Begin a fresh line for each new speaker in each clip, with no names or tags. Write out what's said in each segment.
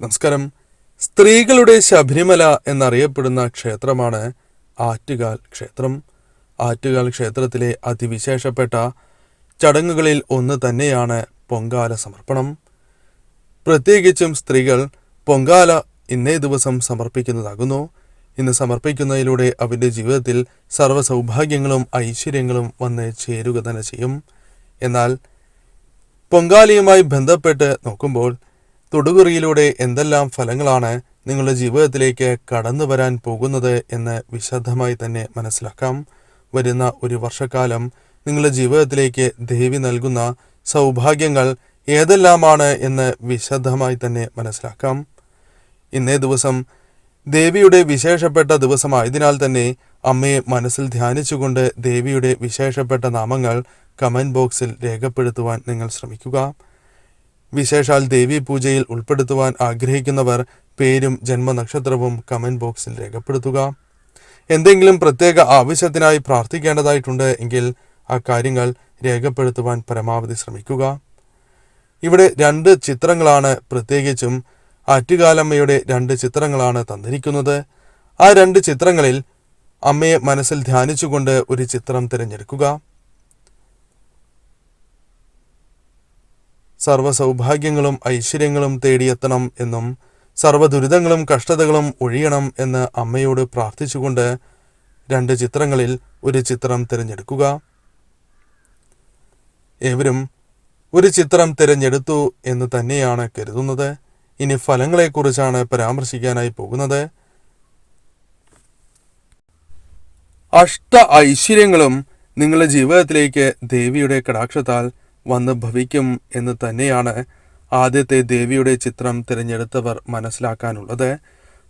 നമസ്കാരം. സ്ത്രീകളുടെ ശബരിമല എന്നറിയപ്പെടുന്ന ക്ഷേത്രമാണ് ആറ്റുകാൽ ക്ഷേത്രം. ആറ്റുകാൽ ക്ഷേത്രത്തിലെ അതിവിശേഷപ്പെട്ട ചടങ്ങുകളിൽ ഒന്ന് തന്നെയാണ് പൊങ്കാല സമർപ്പണം. പ്രത്യേകിച്ചും സ്ത്രീകൾ പൊങ്കാല ഇന്നേ ദിവസം സമർപ്പിക്കുന്നതാകുന്നു. ഇന്ന് സമർപ്പിക്കുന്നതിലൂടെ അവരുടെ ജീവിതത്തിൽ സർവ സൗഭാഗ്യങ്ങളും ഐശ്വര്യങ്ങളും വന്ന് ചേരുക തന്നെ ചെയ്യും. എന്നാൽ പൊങ്കാലയുമായി ബന്ധപ്പെട്ട് നോക്കുമ്പോൾ തൊടുകുറിയിലൂടെ എന്തെല്ലാം ഫലങ്ങളാണ് നിങ്ങളുടെ ജീവിതത്തിലേക്ക് കടന്നു വരാൻ പോകുന്നത് എന്ന് വിശദമായി തന്നെ മനസ്സിലാക്കാം. വരുന്ന ഒരു വർഷക്കാലം നിങ്ങളുടെ ജീവിതത്തിലേക്ക് ദേവി നൽകുന്ന സൗഭാഗ്യങ്ങൾ ഏതെല്ലാമാണ് എന്ന് വിശദമായി തന്നെ മനസ്സിലാക്കാം. ഇന്നേ ദിവസം ദേവിയുടെ വിശേഷപ്പെട്ട ദിവസമായതിനാൽ തന്നെ അമ്മയെ മനസ്സിൽ ധ്യാനിച്ചുകൊണ്ട് ദേവിയുടെ വിശേഷപ്പെട്ട നാമങ്ങൾ കമന്റ് ബോക്സിൽ രേഖപ്പെടുത്തുവാൻ നിങ്ങൾ ശ്രമിക്കുക. വിശേഷാൽ ദേവി പൂജയിൽ ഉൾപ്പെടുത്തുവാൻ ആഗ്രഹിക്കുന്നവർ പേരും ജന്മനക്ഷത്രവും കമന്റ് ബോക്സിൽ രേഖപ്പെടുത്തുക. എന്തെങ്കിലും പ്രത്യേക ആവശ്യത്തിനായി പ്രാർത്ഥിക്കേണ്ടതായിട്ടുണ്ട് എങ്കിൽ ആ കാര്യങ്ങൾ രേഖപ്പെടുത്തുവാൻ പരമാവധി ശ്രമിക്കുക. ഇവിടെ രണ്ട് ചിത്രങ്ങളാണ് പ്രത്യേകിച്ചും ആറ്റുകാലമ്മയുടെ രണ്ട് ചിത്രങ്ങളാണ് തന്നിരിക്കുന്നത്. ആ രണ്ട് ചിത്രങ്ങളിൽ അമ്മയെ മനസ്സിൽ ധ്യാനിച്ചുകൊണ്ട് ഒരു ചിത്രം തിരഞ്ഞെടുക്കുക. സർവ സൗഭാഗ്യങ്ങളും ഐശ്വര്യങ്ങളും തേടിയെത്തണം എന്നും സർവ ദുരിതങ്ങളും കഷ്ടതകളും ഒഴിയണം എന്ന് അമ്മയോട് പ്രാർത്ഥിച്ചുകൊണ്ട് രണ്ട് ചിത്രങ്ങളിൽ ഒരു ചിത്രം തിരഞ്ഞെടുക്കുക. ഏവരും ഒരു ചിത്രം തിരഞ്ഞെടുത്തു എന്ന് തന്നെയാണ് കരുതുന്നത്. ഇനി ഫലങ്ങളെക്കുറിച്ചാണ് പരാമർശിക്കാനായി പോകുന്നത്. അഷ്ട ഐശ്വര്യങ്ങളും നിങ്ങളുടെ ജീവിതത്തിലേക്ക് ദേവിയുടെ കടാക്ഷത്താൽ വന്ന് ഭവിക്കും എന്ന് തന്നെയാണ് ആദ്യത്തെ ദേവിയുടെ ചിത്രം തിരഞ്ഞെടുത്തവർ മനസ്സിലാക്കാനുള്ളത്.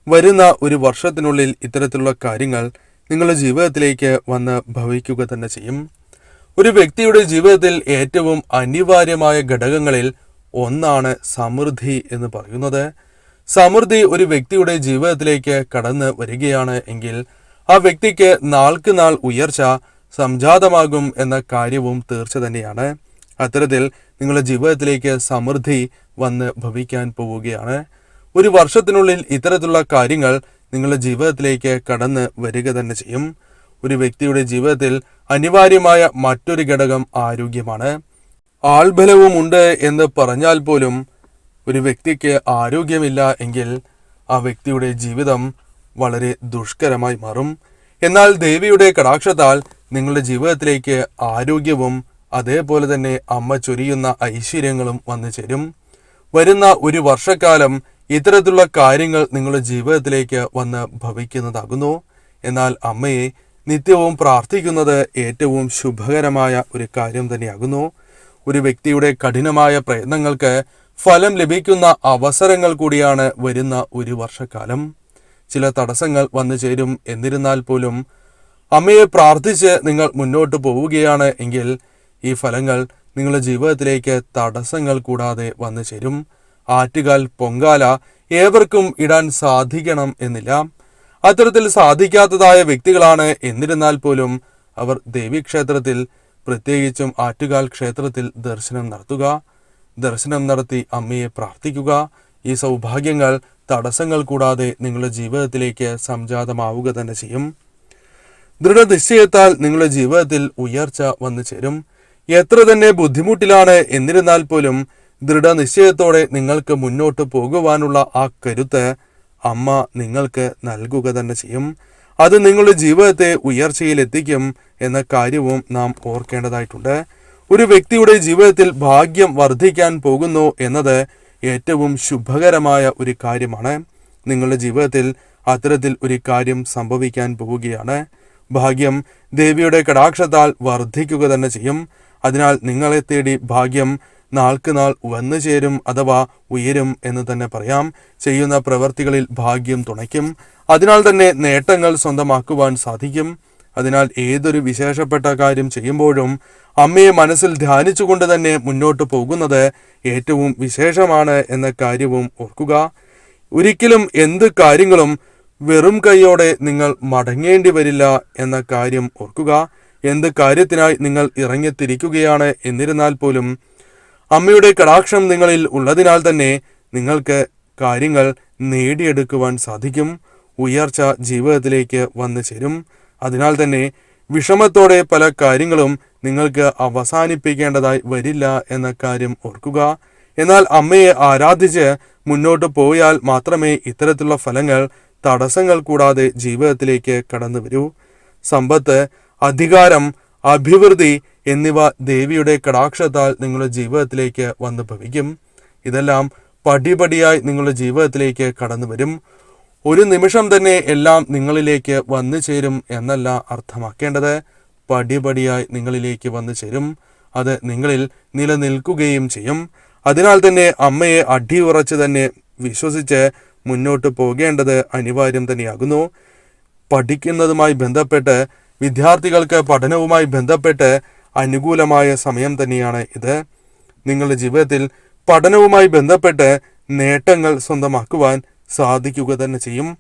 വരുന്ന ഒരു വർഷത്തിനുള്ളിൽ ഇത്തരത്തിലുള്ള കാര്യങ്ങൾ നിങ്ങളുടെ ജീവിതത്തിലേക്ക് വന്ന് ഭവിക്കുക തന്നെ ചെയ്യും. ഒരു വ്യക്തിയുടെ ജീവിതത്തിൽ ഏറ്റവും അനിവാര്യമായ ഘടകങ്ങളിൽ ഒന്നാണ് സമൃദ്ധി എന്ന് പറയുന്നത്. സമൃദ്ധി ഒരു വ്യക്തിയുടെ ജീവിതത്തിലേക്ക് കടന്ന് വരികയാണ് എങ്കിൽ ആ വ്യക്തിക്ക് നാൾക്ക് നാൾ ഉയർച്ച സംജാതമാകും എന്ന കാര്യവും തീർച്ച തന്നെയാണ്. അത്തരത്തിൽ നിങ്ങളുടെ ജീവിതത്തിലേക്ക് സമൃദ്ധി വന്ന് ഭവിക്കാൻ പോവുകയാണ്. ഒരു വർഷത്തിനുള്ളിൽ ഇത്തരത്തിലുള്ള കാര്യങ്ങൾ നിങ്ങളുടെ ജീവിതത്തിലേക്ക് കടന്ന് വരിക തന്നെ ചെയ്യും. ഒരു വ്യക്തിയുടെ ജീവിതത്തിൽ അനിവാര്യമായ മറ്റൊരു ഘടകം ആരോഗ്യമാണ്. ആൾബലവുമുണ്ട് എന്ന് പറഞ്ഞാൽ പോലും ഒരു വ്യക്തിക്ക് ആരോഗ്യമില്ല എങ്കിൽ ആ വ്യക്തിയുടെ ജീവിതം വളരെ ദുഷ്കരമായി മാറും. എന്നാൽ ദേവിയുടെ കടാക്ഷത്താൽ നിങ്ങളുടെ ജീവിതത്തിലേക്ക് ആരോഗ്യവും അതേപോലെ തന്നെ അമ്മ ചൊരിയുന്ന ഐശ്വര്യങ്ങളും വന്നു ചേരും. വരുന്ന ഒരു വർഷക്കാലം ഇത്തരത്തിലുള്ള കാര്യങ്ങൾ നിങ്ങളുടെ ജീവിതത്തിലേക്ക് വന്ന് ഭവിക്കുന്നതാകുന്നു. എന്നാൽ അമ്മയെ നിത്യവും പ്രാർത്ഥിക്കുന്നത് ഏറ്റവും ശുഭകരമായ ഒരു കാര്യം തന്നെയാകുന്നു. ഒരു വ്യക്തിയുടെ കഠിനമായ പ്രയത്നങ്ങൾക്ക് ഫലം ലഭിക്കുന്ന അവസരങ്ങൾ കൂടിയാണ് വരുന്ന ഒരു വർഷക്കാലം. ചില തടസ്സങ്ങൾ വന്നു ചേരും എന്നിരുന്നാൽ പോലും അമ്മയെ പ്രാർത്ഥിച്ച് നിങ്ങൾ മുന്നോട്ട് പോവുകയാണ് എങ്കിൽ ഈ ഫലങ്ങൾ നിങ്ങളുടെ ജീവിതത്തിലേക്ക് തടസ്സങ്ങൾ കൂടാതെ വന്നു ചേരും. ആറ്റുകാൽ പൊങ്കാല ഏവർക്കും ഇടാൻ സാധിക്കണം എന്നില്ല. അത്തരത്തിൽ സാധിക്കാത്തതായ വ്യക്തികളാണ് എന്നിരുന്നാൽ പോലും അവർ ദേവീക്ഷേത്രത്തിൽ പ്രത്യേകിച്ചും ആറ്റുകാൽ ക്ഷേത്രത്തിൽ ദർശനം നടത്തുക ദർശനം നടത്തി അമ്മയെ പ്രാർത്ഥിക്കുക. ഈ സൗഭാഗ്യങ്ങൾ തടസ്സങ്ങൾ കൂടാതെ നിങ്ങളുടെ ജീവിതത്തിലേക്ക് സംജാതമാവുക തന്നെ ചെയ്യും. ദൃഢനിശ്ചയത്താൽ നിങ്ങളുടെ ജീവിതത്തിൽ ഉയർച്ച വന്നു ചേരും. എത്ര തന്നെ ബുദ്ധിമുട്ടിലാണ് എന്നിരുന്നാൽ പോലും ദൃഢനിശ്ചയത്തോടെ നിങ്ങൾക്ക് മുന്നോട്ട് പോകുവാനുള്ള ആ കരുത്ത് അമ്മ നിങ്ങൾക്ക് നൽകുക തന്നെ ചെയ്യും. അത് നിങ്ങളുടെ ജീവിതത്തെ ഉയർച്ചയിൽ എത്തിക്കും എന്ന കാര്യവും നാം ഓർക്കേണ്ടതായിട്ടുണ്ട്. ഒരു വ്യക്തിയുടെ ജീവിതത്തിൽ ഭാഗ്യം വർദ്ധിക്കാൻ പോകുന്നു എന്നത് ഏറ്റവും ശുഭകരമായ ഒരു കാര്യമാണ്. നിങ്ങളുടെ ജീവിതത്തിൽ അത്തരത്തിൽ ഒരു കാര്യം സംഭവിക്കാൻ പോവുകയാണ്. ഭാഗ്യം ദേവിയുടെ കടാക്ഷത്താൽ വർദ്ധിക്കുക തന്നെ ചെയ്യും. അതിനാൽ നിങ്ങളെ തേടി ഭാഗ്യം നാൾക്ക് നാൾ വന്നു ചേരും അഥവാ ഉയരും എന്ന് തന്നെ പറയാം. ചെയ്യുന്ന പ്രവർത്തികളിൽ ഭാഗ്യം തുണയ്ക്കും. അതിനാൽ തന്നെ നേട്ടങ്ങൾ സ്വന്തമാക്കുവാൻ സാധിക്കും. അതിനാൽ ഏതൊരു വിശേഷപ്പെട്ട കാര്യം ചെയ്യുമ്പോഴും അമ്മയെ മനസ്സിൽ ധ്യാനിച്ചുകൊണ്ട് തന്നെ മുന്നോട്ട് പോകുന്നത് ഏറ്റവും വിശേഷമാണ് എന്ന കാര്യവും ഓർക്കുക. ഒരിക്കലും എന്ത് കാര്യങ്ങളും വെറും കൈയോടെ നിങ്ങൾ മടങ്ങേണ്ടി വരില്ല എന്ന കാര്യം ഓർക്കുക. എന്ത് കാര്യത്തിനായി നിങ്ങൾ ഇറങ്ങിത്തിരിക്കുകയാണ്? എന്നിരുന്നാൽ പോലും അമ്മയുടെ കടാക്ഷം നിങ്ങളിൽ ഉള്ളതിനാൽ തന്നെ നിങ്ങൾക്ക് കാര്യങ്ങൾ നേടിയെടുക്കുവാൻ സാധിക്കും. ഉയർച്ച ജീവിതത്തിലേക്ക് വന്നു ചേരും. അതിനാൽ തന്നെ വിഷമത്തോടെ പല കാര്യങ്ങളും നിങ്ങൾക്ക് അവസാനിപ്പിക്കേണ്ടതായി വരില്ല എന്ന കാര്യം ഓർക്കുക. എന്നാൽ അമ്മയെ ആരാധിച്ച് മുന്നോട്ട് പോയാൽ മാത്രമേ ഇത്തരത്തിലുള്ള ഫലങ്ങൾ തടസ്സങ്ങൾ കൂടാതെ ജീവിതത്തിലേക്ക് കടന്നു വരൂ സമ്പത്ത് അധികാരം അഭിവൃദ്ധി എന്നിവ ദേവിയുടെ കടാക്ഷത്താൽ നിങ്ങളുടെ ജീവിതത്തിലേക്ക് വന്നു ഭവിക്കും. ഇതെല്ലാം പടിപടിയായി നിങ്ങളുടെ ജീവിതത്തിലേക്ക് കടന്നു വരും. ഒരു നിമിഷം തന്നെ എല്ലാം നിങ്ങളിലേക്ക് വന്നു ചേരും എന്നല്ല അർത്ഥമാക്കേണ്ടത്. പടിപടിയായി നിങ്ങളിലേക്ക് വന്നു ചേരും. അത് നിങ്ങളിൽ നിലനിൽക്കുകയും ചെയ്യും. അതിനാൽ തന്നെ അമ്മയെ അടിയുറച്ച് തന്നെ വിശ്വസിച്ച് മുന്നോട്ട് പോകേണ്ടത് അനിവാര്യം തന്നെയാകുന്നു. പഠിക്കുന്നതുമായി ബന്ധപ്പെട്ട് വിദ്യാർത്ഥികൾക്ക് പഠനവുമായി ബന്ധപ്പെട്ട് അനുകൂലമായ സമയം തന്നെയാണ് ഇത്. നിങ്ങളുടെ ജീവിതത്തിൽ പഠനവുമായി ബന്ധപ്പെട്ട് നേട്ടങ്ങൾ സ്വന്തമാക്കുവാൻ സാധിക്കുക തന്നെ ചെയ്യും.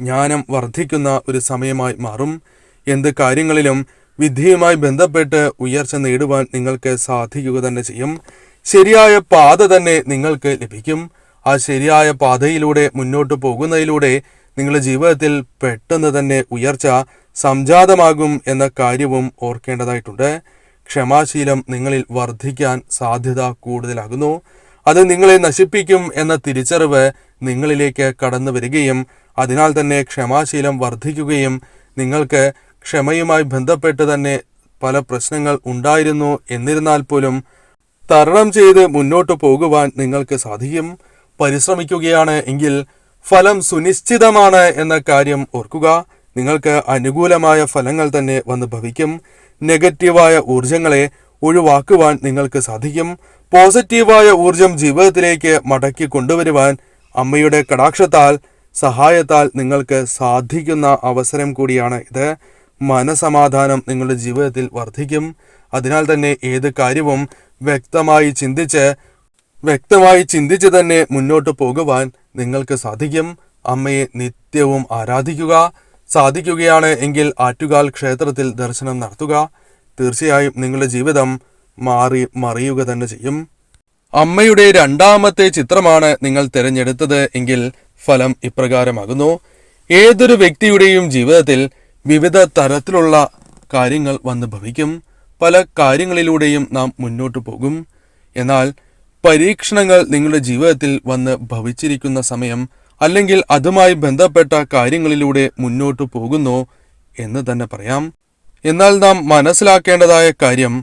ജ്ഞാനം വർദ്ധിക്കുന്ന ഒരു സമയമായി മാറും. എന്ത് കാര്യങ്ങളിലും വിദ്യയുമായി ബന്ധപ്പെട്ട് ഉയർച്ച നേടുവാൻ നിങ്ങൾക്ക് സാധിക്കുക തന്നെ ചെയ്യും. ശരിയായ പാത തന്നെ നിങ്ങൾക്ക് ലഭിക്കും. ആ ശരിയായ പാതയിലൂടെ മുന്നോട്ട് പോകുന്നതിലൂടെ നിങ്ങളുടെ ജീവിതത്തിൽ പെട്ടെന്ന് തന്നെ ഉയർച്ച സംജാതമാകും എന്ന കാര്യവും ഓർക്കേണ്ടതായിട്ടുണ്ട്. ക്ഷമാശീലം നിങ്ങളിൽ വർദ്ധിക്കാൻ സാധ്യത കൂടുതലാകുന്നു. അത് നിങ്ങളെ നശിപ്പിക്കും എന്ന തിരിച്ചറിവ് നിങ്ങളിലേക്ക് കടന്നു വരികയും അതിനാൽ തന്നെ ക്ഷമാശീലം വർദ്ധിക്കുകയും നിങ്ങൾക്ക് ക്ഷമയുമായി ബന്ധപ്പെട്ട് തന്നെ പല പ്രശ്നങ്ങൾ ഉണ്ടായിരുന്നു എന്നിരുന്നാൽ പോലും തരണം ചെയ്ത് മുന്നോട്ട് പോകുവാൻ നിങ്ങൾക്ക് സാധിക്കും. പരിശ്രമിക്കുകയാണ് എങ്കിൽ ഫലം സുനിശ്ചിതമാണ് എന്ന കാര്യം ഓർക്കുക. നിങ്ങൾക്ക് അനുകൂലമായ ഫലങ്ങൾ തന്നെ വന്ന് ഭവിക്കും. നെഗറ്റീവായ ഊർജങ്ങളെ ഒഴിവാക്കുവാൻ നിങ്ങൾക്ക് സാധിക്കും. പോസിറ്റീവായ ഊർജം ജീവിതത്തിലേക്ക് മടക്കി കൊണ്ടുവരുവാൻ അമ്മയുടെ കടാക്ഷത്താൽ സഹായത്താൽ നിങ്ങൾക്ക് സാധിക്കുന്ന അവസരം കൂടിയാണ് ഇത്. മനസമാധാനം നിങ്ങളുടെ ജീവിതത്തിൽ വർദ്ധിക്കും. അതിനാൽ തന്നെ ഏത് കാര്യവും വ്യക്തമായി ചിന്തിച്ച് വ്യക്തമായി ചിന്തിച്ച് തന്നെ മുന്നോട്ട് പോകുവാൻ നിങ്ങൾക്ക് സാധിക്കും. അമ്മയെ നിത്യവും ആരാധിക്കുക. സാധിക്കുകയാണ് എങ്കിൽ ആറ്റുകാൽ ക്ഷേത്രത്തിൽ ദർശനം നടത്തുക. തീർച്ചയായും നിങ്ങളുടെ ജീവിതം മാറി മറിയുക തന്നെ ചെയ്യും. അമ്മയുടെ രണ്ടാമത്തെ ചിത്രമാണ് നിങ്ങൾ തിരഞ്ഞെടുത്തത് എങ്കിൽ ഫലം ഇപ്രകാരമാകുന്നു. ഏതൊരു വ്യക്തിയുടെയും ജീവിതത്തിൽ വിവിധ തരത്തിലുള്ള കാര്യങ്ങൾ വന്ന് ഭവിക്കും. പല കാര്യങ്ങളിലൂടെയും നാം മുന്നോട്ടു പോകും. എന്നാൽ പരീക്ഷണങ്ങൾ നിങ്ങളുടെ ജീവിതത്തിൽ വന്ന് ഭവിച്ചിരിക്കുന്ന സമയം അല്ലെങ്കിൽ അതുമായി ബന്ധപ്പെട്ട കാര്യങ്ങളിലൂടെ മുന്നോട്ടു പോകുന്നു എന്ന് തന്നെ പറയാം. എന്നാൽ നാം മനസ്സിലാക്കേണ്ടതായ കാര്യം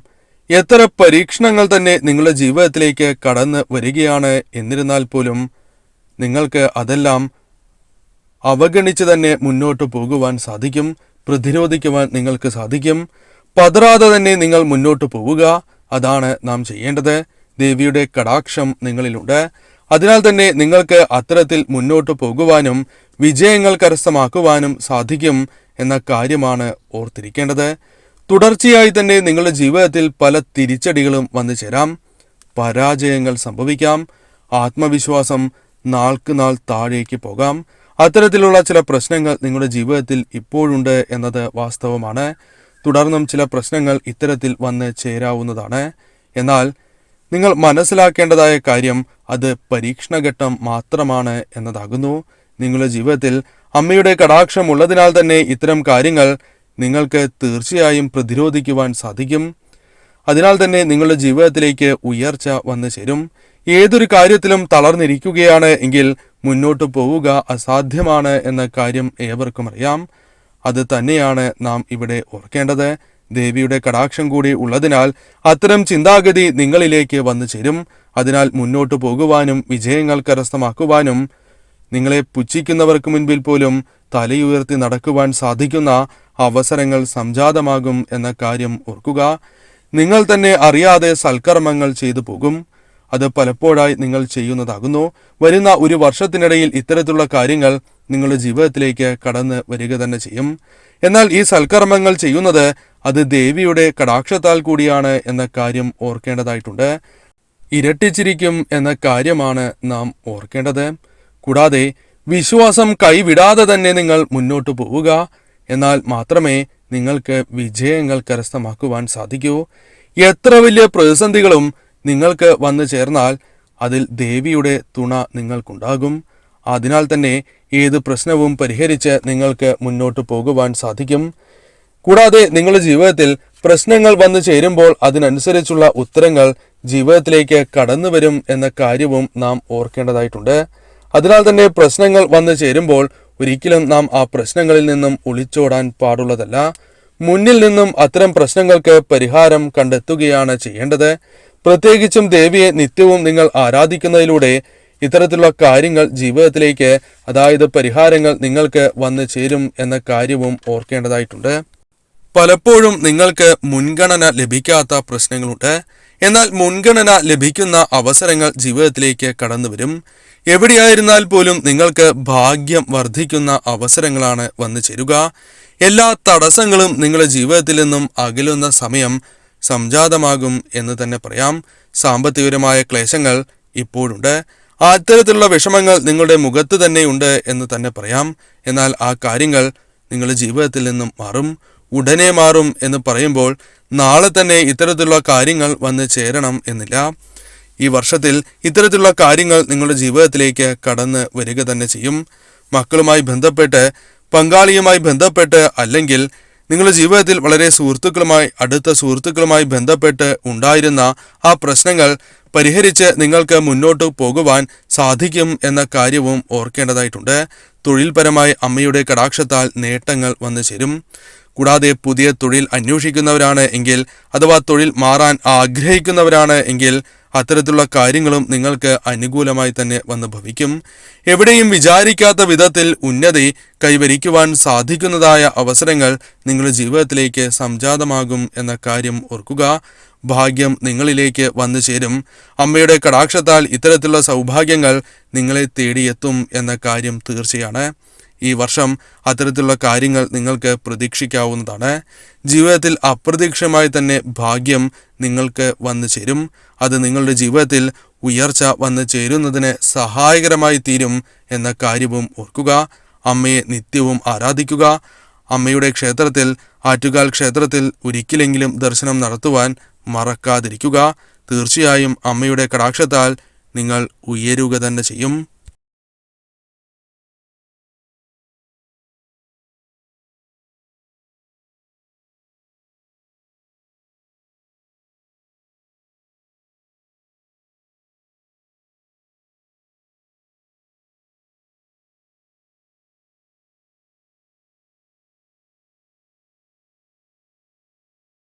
എത്ര പരീക്ഷണങ്ങൾ തന്നെ നിങ്ങളുടെ ജീവിതത്തിലേക്ക് കടന്ന് വരികയാണ് എന്നിരുന്നാൽ പോലും നിങ്ങൾക്ക് അതെല്ലാം അവഗണിച്ച് തന്നെ മുന്നോട്ട് പോകുവാൻ സാധിക്കും പ്രതിരോധിക്കുവാൻ നിങ്ങൾക്ക് സാധിക്കും. പതറാതെ തന്നെ നിങ്ങൾ മുന്നോട്ട് പോവുക അതാണ് നാം ചെയ്യേണ്ടത്. ദേവിയുടെ കടാക്ഷം നിങ്ങളിലുണ്ട്. അതിനാൽ തന്നെ നിങ്ങൾക്ക് അത്തരത്തിൽ മുന്നോട്ട് പോകുവാനും വിജയങ്ങൾ കരസ്ഥമാക്കുവാനും സാധിക്കും എന്ന കാര്യമാണ് ഓർത്തിരിക്കേണ്ടത്. തുടർച്ചയായി തന്നെ നിങ്ങളുടെ ജീവിതത്തിൽ പല തിരിച്ചടികളും വന്നു ചേരാം. പരാജയങ്ങൾ സംഭവിക്കാം. ആത്മവിശ്വാസം നാൾക്ക് നാൾ താഴേക്ക് പോകാം. അത്തരത്തിലുള്ള ചില പ്രശ്നങ്ങൾ നിങ്ങളുടെ ജീവിതത്തിൽ ഇപ്പോഴുണ്ട് എന്നത് വാസ്തവമാണ്. തുടർന്നും ചില പ്രശ്നങ്ങൾ ഇത്തരത്തിൽ വന്ന് ചേരാവുന്നതാണ്. എന്നാൽ നിങ്ങൾ മനസ്സിലാക്കേണ്ടതായ കാര്യം അത് പരീക്ഷണഘട്ടം മാത്രമാണ് എന്നതാകുന്നു. നിങ്ങളുടെ ജീവിതത്തിൽ അമ്മയുടെ കടാക്ഷം ഉള്ളതിനാൽ തന്നെ ഇത്തരം കാര്യങ്ങൾ നിങ്ങൾക്ക് തീർച്ചയായും പ്രതിരോധിക്കുവാൻ സാധിക്കും. അതിനാൽ തന്നെ നിങ്ങളുടെ ജീവിതത്തിലേക്ക് ഉയർച്ച വന്നു ചേരും. ഏതൊരു കാര്യത്തിലും തളർന്നിരിക്കുകയാണ് എങ്കിൽ മുന്നോട്ട് പോവുക അസാധ്യമാണ് എന്ന കാര്യം ഏവർക്കും അറിയാം. അത് തന്നെയാണ് നാം ഇവിടെ ഓർക്കേണ്ടത്. ദേവിയുടെ കടാക്ഷം കൂടി ഉള്ളതിനാൽ അത്തരം ചിന്താഗതി നിങ്ങളിലേക്ക് വന്നു ചേരും. അതിനാൽ മുന്നോട്ടു പോകുവാനും വിജയങ്ങൾ കരസ്ഥമാക്കുവാനും നിങ്ങളെ പുച്ഛിക്കുന്നവർക്ക് മുൻപിൽ പോലും തലയുയർത്തി നടക്കുവാൻ സാധിക്കുന്ന അവസരങ്ങൾ സംജാതമാകും എന്ന കാര്യം ഓർക്കുക. നിങ്ങൾ തന്നെ അറിയാതെ സൽക്കർമ്മങ്ങൾ ചെയ്തു പോകും. അത് പലപ്പോഴായി നിങ്ങൾ ചെയ്യുന്നതാകുന്നു. വരുന്ന ഒരു വർഷത്തിനിടയിൽ ഇത്തരത്തിലുള്ള കാര്യങ്ങൾ നിങ്ങളുടെ ജീവിതത്തിലേക്ക് കടന്ന് വരിക തന്നെ ചെയ്യും. എന്നാൽ ഈ സൽക്കർമ്മങ്ങൾ ചെയ്യുന്നത് അത് ദേവിയുടെ കടാക്ഷത്താൽ കൂടിയാണ് എന്ന കാര്യം ഓർക്കേണ്ടതായിട്ടുണ്ട്. ഇരട്ടിച്ചിരിക്കും എന്ന കാര്യമാണ് നാം ഓർക്കേണ്ടത്. കൂടാതെ വിശ്വാസം കൈവിടാതെ തന്നെ നിങ്ങൾ മുന്നോട്ട് പോവുക. എന്നാൽ മാത്രമേ നിങ്ങൾക്ക് വിജയങ്ങൾ കരസ്ഥമാക്കുവാൻ സാധിക്കൂ. എത്ര വലിയ പ്രതിസന്ധികളും നിങ്ങൾക്ക് വന്നു ചേർന്നാൽ അതിൽ ദേവിയുടെ തുണ നിങ്ങൾക്കുണ്ടാകും. അതിനാൽ തന്നെ ഏത് പ്രശ്നവും പരിഹരിച്ച് നിങ്ങൾക്ക് മുന്നോട്ട് പോകുവാൻ സാധിക്കും. കൂടാതെ നിങ്ങളുടെ ജീവിതത്തിൽ പ്രശ്നങ്ങൾ വന്നു ചേരുമ്പോൾ അതിനനുസരിച്ചുള്ള ഉത്തരങ്ങൾ ജീവിതത്തിലേക്ക് കടന്നു വരും എന്ന കാര്യവും നാം ഓർക്കേണ്ടതായിട്ടുണ്ട്. അതിനാൽ തന്നെ പ്രശ്നങ്ങൾ വന്നു ചേരുമ്പോൾ ഒരിക്കലും നാം ആ പ്രശ്നങ്ങളിൽ നിന്നും ഒളിച്ചോടാൻ പാടുള്ളതല്ല. മുന്നിൽ നിന്നും അത്തരം പ്രശ്നങ്ങൾക്ക് പരിഹാരം കണ്ടെത്തുകയാണ് ചെയ്യേണ്ടത്. പ്രത്യേകിച്ചും ദേവിയെ നിത്യവും നിങ്ങൾ ആരാധിക്കുന്നതിലൂടെ ഇത്തരത്തിലുള്ള കാര്യങ്ങൾ ജീവിതത്തിലേക്ക് അതായത് പരിഹാരങ്ങൾ നിങ്ങൾക്ക് വന്നു ചേരും എന്ന കാര്യവും ഓർക്കേണ്ടതായിട്ടുണ്ട്. പലപ്പോഴും നിങ്ങൾക്ക് മുൻഗണന ലഭിക്കാത്ത പ്രശ്നങ്ങളുണ്ട്. എന്നാൽ മുൻഗണന ലഭിക്കുന്ന അവസരങ്ങൾ ജീവിതത്തിലേക്ക് കടന്നു വരും എവിടെയായിരുന്നാൽ പോലും നിങ്ങൾക്ക് ഭാഗ്യം വർദ്ധിക്കുന്ന അവസരങ്ങളാണ് വന്നു ചേരുക. എല്ലാ തടസ്സങ്ങളും നിങ്ങളുടെ ജീവിതത്തിൽ നിന്നും അകലുന്ന സമയം സംജാതമാകും എന്ന് തന്നെ പറയാം. സാമ്പത്തികപരമായ ക്ലേശങ്ങൾ ഇപ്പോഴുണ്ട്. അത്തരത്തിലുള്ള വിഷമങ്ങൾ നിങ്ങളുടെ മുഖത്ത് തന്നെയുണ്ട് എന്ന് തന്നെ പറയാം. എന്നാൽ ആ കാര്യങ്ങൾ നിങ്ങളുടെ ജീവിതത്തിൽ നിന്നും മാറും. ഉടനെ മാറും എന്ന് പറയുമ്പോൾ നാളെ തന്നെ ഇത്തരത്തിലുള്ള കാര്യങ്ങൾ വന്ന് ചേരണം എന്നില്ല. ഈ വർഷത്തിൽ ഇത്തരത്തിലുള്ള കാര്യങ്ങൾ നിങ്ങളുടെ ജീവിതത്തിലേക്ക് കടന്ന് വരിക തന്നെ ചെയ്യും. മക്കളുമായി ബന്ധപ്പെട്ട് പങ്കാളിയുമായി ബന്ധപ്പെട്ട് അല്ലെങ്കിൽ നിങ്ങളുടെ ജീവിതത്തിൽ വളരെ സുഹൃത്തുക്കളുമായി അടുത്ത സുഹൃത്തുക്കളുമായി ബന്ധപ്പെട്ട് ഉണ്ടായിരുന്ന ആ പ്രശ്നങ്ങൾ പരിഹരിച്ച് നിങ്ങൾക്ക് മുന്നോട്ട് പോകുവാൻ സാധിക്കും എന്ന കാര്യവും ഓർക്കേണ്ടതായിട്ടുണ്ട്. തൊഴിൽപരമായി അമ്മയുടെ കടാക്ഷത്താൽ നേട്ടങ്ങൾ വന്നു ചേരും. കൂടാതെ പുതിയ തൊഴിൽ അന്വേഷിക്കുന്നവരാണ് എങ്കിൽ അഥവാ തൊഴിൽ മാറാൻ ആഗ്രഹിക്കുന്നവരാണ് എങ്കിൽ അത്തരത്തിലുള്ള കാര്യങ്ങളും നിങ്ങൾക്ക് അനുകൂലമായി തന്നെ വന്ന് ഭവിക്കും. എവിടെയും വിചാരിക്കാത്ത വിധത്തിൽ ഉന്നതി കൈവരിക്കുവാൻ സാധിക്കുന്നതായ അവസരങ്ങൾ നിങ്ങളുടെ ജീവിതത്തിലേക്ക് സംജാതമാകും എന്ന കാര്യം ഓർക്കുക. ഭാഗ്യം നിങ്ങളിലേക്ക് വന്നു ചേരും. അമ്മയുടെ കടാക്ഷത്താൽ ഇത്തരത്തിലുള്ള സൗഭാഗ്യങ്ങൾ നിങ്ങളെ തേടിയെത്തും എന്ന കാര്യം തീർച്ചയാണ്. ഈ വർഷം അത്തരത്തിലുള്ള കാര്യങ്ങൾ നിങ്ങൾക്ക് പ്രതീക്ഷിക്കാവുന്നതാണ്. ജീവിതത്തിൽ അപ്രതീക്ഷിതമായി തന്നെ ഭാഗ്യം നിങ്ങൾക്ക് വന്നു ചേരും. അത് നിങ്ങളുടെ ജീവിതത്തിൽ ഉയർച്ച വന്നു ചേരുന്നതിന് സഹായകരമായി തീരും എന്ന കാര്യവും ഓർക്കുക. അമ്മയെ നിത്യവും ആരാധിക്കുക. അമ്മയുടെ ക്ഷേത്രത്തിൽ ആറ്റുകാൽ ക്ഷേത്രത്തിൽ ഒരിക്കലെങ്കിലും ദർശനം നടത്തുവാൻ മറക്കാതിരിക്കുക. തീർച്ചയായും അമ്മയുടെ കടാക്ഷത്താൽ നിങ്ങൾ ഉയരുക തന്നെ ചെയ്യും.